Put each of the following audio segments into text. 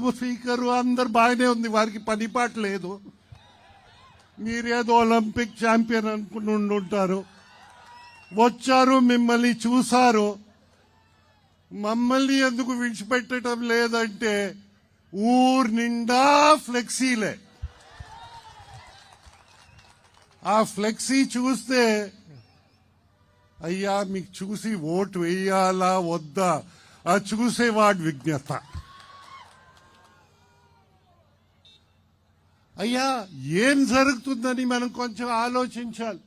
Speaker అందరు బాగానే ఉంది వారికి పనిపాటు లేదు. మీరేదో ఒలింపిక్ ఛాంపియన్ అనుకుని ఉంటారు. వచ్చారు మిమ్మల్ని చూశారు. మమ్మల్ని ఎందుకు విడిచిపెట్టడం లేదంటే ఊరు నిండా ఫ్లెక్సీలే. ఆ ఫ్లెక్సీ చూస్తే అయ్యా మీకు చూసి ఓటు వేయాలా వద్దా? ఆ చూసేవాడు విజ్ఞత. అయ్యా ఏం జరుగుతుందని మనం కొంచెం ఆలోచించాలి.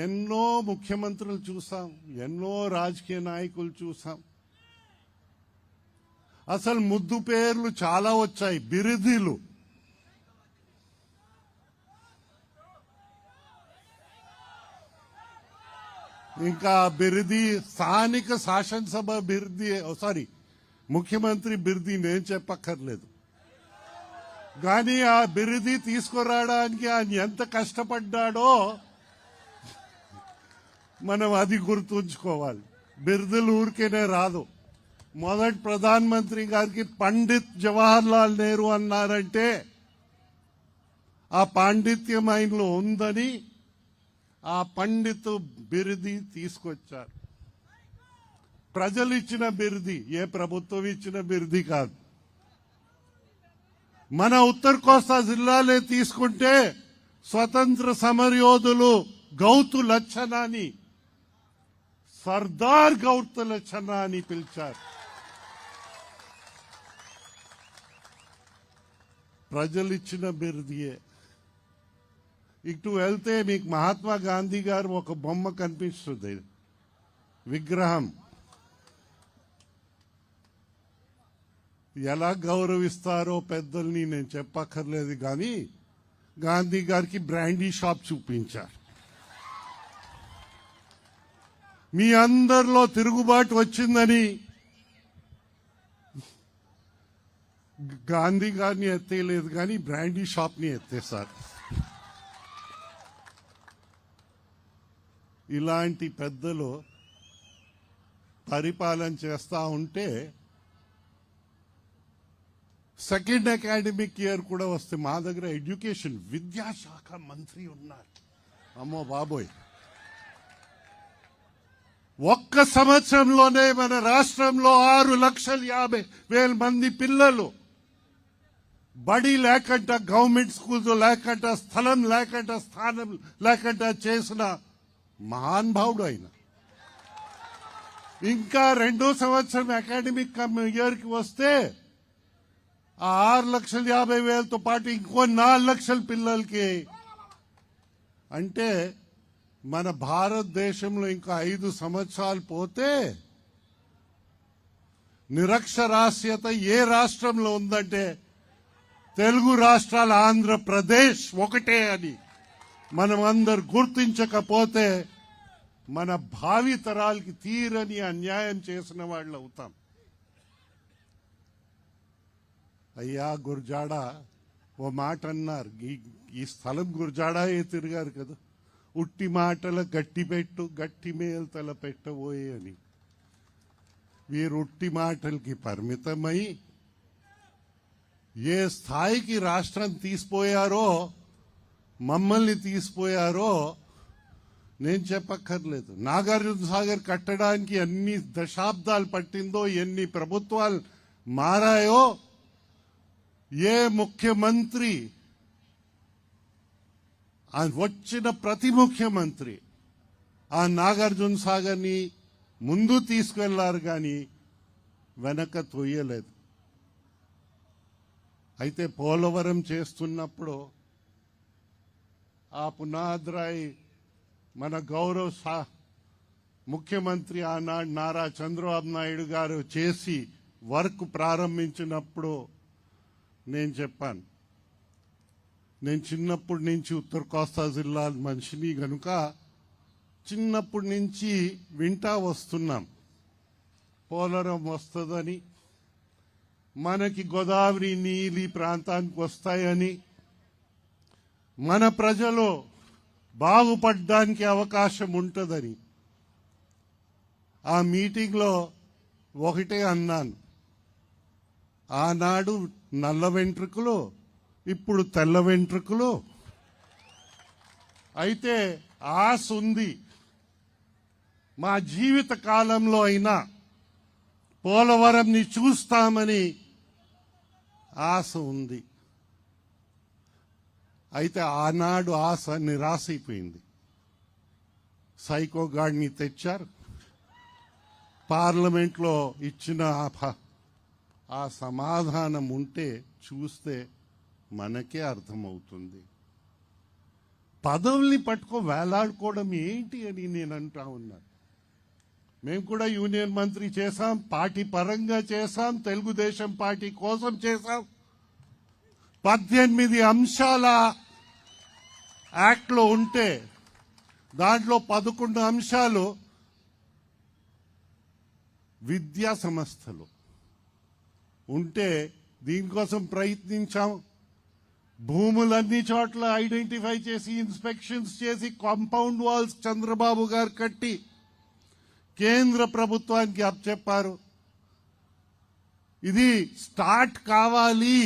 ఎన్నో ముఖ్యమంత్రులు చూసాం ఎన్నో రాజకీయ నాయకులు చూసాం. అసలు ముద్దు పేర్లు చాలా వచ్చాయి బిరుదులు. ఇంకా బిరుది స్థానిక శాసనసభ బిరుది సారీ ముఖ్యమంత్రి బిరుది నేను చెప్పక్కర్లేదు. కానీ ఆ బిరుది తీసుకురావడానికి ఆయన ఎంత కష్టపడ్డాడో మనం అది గుర్తుంచుకోవాలి. బిరుదులు ఊరికేనే రాదు. మొదటి ప్రధానమంత్రి గారికి పండిత్ జవహర్ లాల్ నెహ్రూ అన్నారంటే ఆ పాండిత్యం ఆయనలో ఉందని ఆ పండిత్ బిరుది తీసుకొచ్చారు. ప్రజలు ఇచ్చిన బిరుది ఏ ప్రభుత్వం ఇచ్చిన బిరుది కాదు. మన ఉత్తర కోస్తా జిల్లాలే తీసుకుంటే స్వతంత్ర సమరయోధులు గౌతు లచ్చనాని సర్దార్ గౌతు లచ్చన అని పిలిచారు. ప్రజలిచ్చిన బిరుదియే. ఇటు వెళ్తే మీకు మహాత్మా గాంధీ గారు ఒక బొమ్మ కనిపిస్తుంది. విగ్రహం. ఎలా గౌరవిస్తారో పెద్దల్ని నేను చెప్పక్కర్లేదు కానీ గాంధీ గారికి బ్రాండీ షాప్ చూపించారు. మీ అందరిలో తిరుగుబాటు వచ్చిందని గాంధీ గారిని ఎత్తేయలేదు కానీ బ్రాండీ షాప్ని ఎత్తేసారు ఇలాంటి పెద్దలు పరిపాలన చేస్తూ ఉంటే సెకండ్ అకాడమిక్ ఇయర్ కూడా వస్తే మా దగ్గర ఎడ్యుకేషన్ విద్యాశాఖ మంత్రి ఉన్నారు. అమ్మో బాబోయ్. ఒక్క సంవత్సరంలోనే మన రాష్ట్రంలో ఆరు లక్షల యాభై వేల మంది పిల్లలు. బడి లేకంట గవర్నమెంట్ స్కూల్స్ లేకంట స్థలం లేకంట స్థానం లేకంట చేసిన మహానుభావుడు ఆయన. ఇంకా రెండో సంవత్సరం అకాడమిక్ ఇయర్కి వస్తే ఆ ఆరు లక్షల యాభై వేలతో పాటు ఇంకో నాలుగు లక్షల పిల్లలకి. అంటే మన భారతదేశంలో ఇంకా ఐదు సంవత్సరాలు పోతే నిరక్షరాస్యత ఏ రాష్ట్రంలో ఉందంటే తెలుగు రాష్ట్రాల ఆంధ్రప్రదేశ్ ఒకటే అని మనం అందరు గుర్తించకపోతే మన భావి తరాలకి తీరని అన్యాయం చేసిన వాళ్ళు అవుతాం అయ్యా గుర్జాడా ఓ మాట అన్నారు ఈ- ఈ స్థలం గుర్జాడాయే తిరిగారు కదా? ఉట్టి మాటల గట్టి పెట్టు గట్టి మేల్తల పెట్టబోయే అని. వీరు ఉట్టి మాటలకి పరిమితమై ఏ స్థాయికి రాష్ట్రం తీసిపోయారో మమ్మల్ని తీసిపోయారో నేను చెప్పక్కర్లేదు. నాగార్జున సాగర్ కట్టడానికి ఎన్ని దశాబ్దాలు పట్టిందో ఎన్ని ప్రభుత్వాలు మారాయో ఏ ముఖ్యమంత్రి ఆ వచ్చిన ప్రతి ముఖ్యమంత్రి ఆ నాగార్జున సాగర్ని ముందు తీసుకెళ్ళారు కానీ వెనక తొయ్యలేదు అయితే పోలవరం చేస్తున్నప్పుడు ఆ పునాద్రాయ్ మన గౌరవ సా ముఖ్యమంత్రి ఆనాడు నారా చంద్రబాబు నాయుడు గారు చేసి వర్క్ ప్రారంభించినప్పుడు నేను చెప్పాను. నేను చిన్నప్పటి నుంచి ఉత్తర కోస్తా జిల్లా మనిషిని గనుక చిన్నప్పటి నుంచి వింటా వస్తున్నాం. పోలవరం వస్తుందని మనకి గోదావరి నీలి ప్రాంతానికి వస్తాయని మన ప్రజలు బాగుపడడానికి అవకాశం ఉంటుందని ఆ మీటింగ్లో ఒకటే అన్నాను. ఆనాడు నల్ల వెంట్రుకలు ఇప్పుడు తెల్ల వెంట్రుకలు. అయితే ఆశ ఉంది మా జీవిత కాలంలో అయినా పోలవరంని చూస్తామని ఆశ ఉంది. అయితే ఆనాడు ఆశ నిరాశ అయిపోయింది. సైకో గాడిని తెచ్చారు. పార్లమెంట్లో ఇచ్చిన ఆ సమాధానం ఉంటే చూస్తే మనకే అర్థమవుతుంది. పదవుల్ని పట్టుకో వేలాడుకోవడం ఏంటి అని నేను అంటా ఉన్నాను మేము కూడా యూనియన్ మంత్రి చేశాం పార్టీ పరంగా చేశాం తెలుగుదేశం పార్టీ కోసం చేశాం. పద్దెనిమిది అంశాల యాక్ట్లో ఉంటే దాంట్లో పదకొండు అంశాలు విద్యా సంస్థలు. ఉంటే దీనికోసం ప్రయత్నించాం. భూములన్ని చోట్ల ఐడెంటిఫై చేసి ఇన్స్పెక్షన్స్ చేసి కాంపౌండ్ వాల్స్ చంద్రబాబు గారు కట్టి కేంద్ర ప్రభుత్వానికి అప్పచెప్పారు. ఇది స్టార్ట్ కావాలి.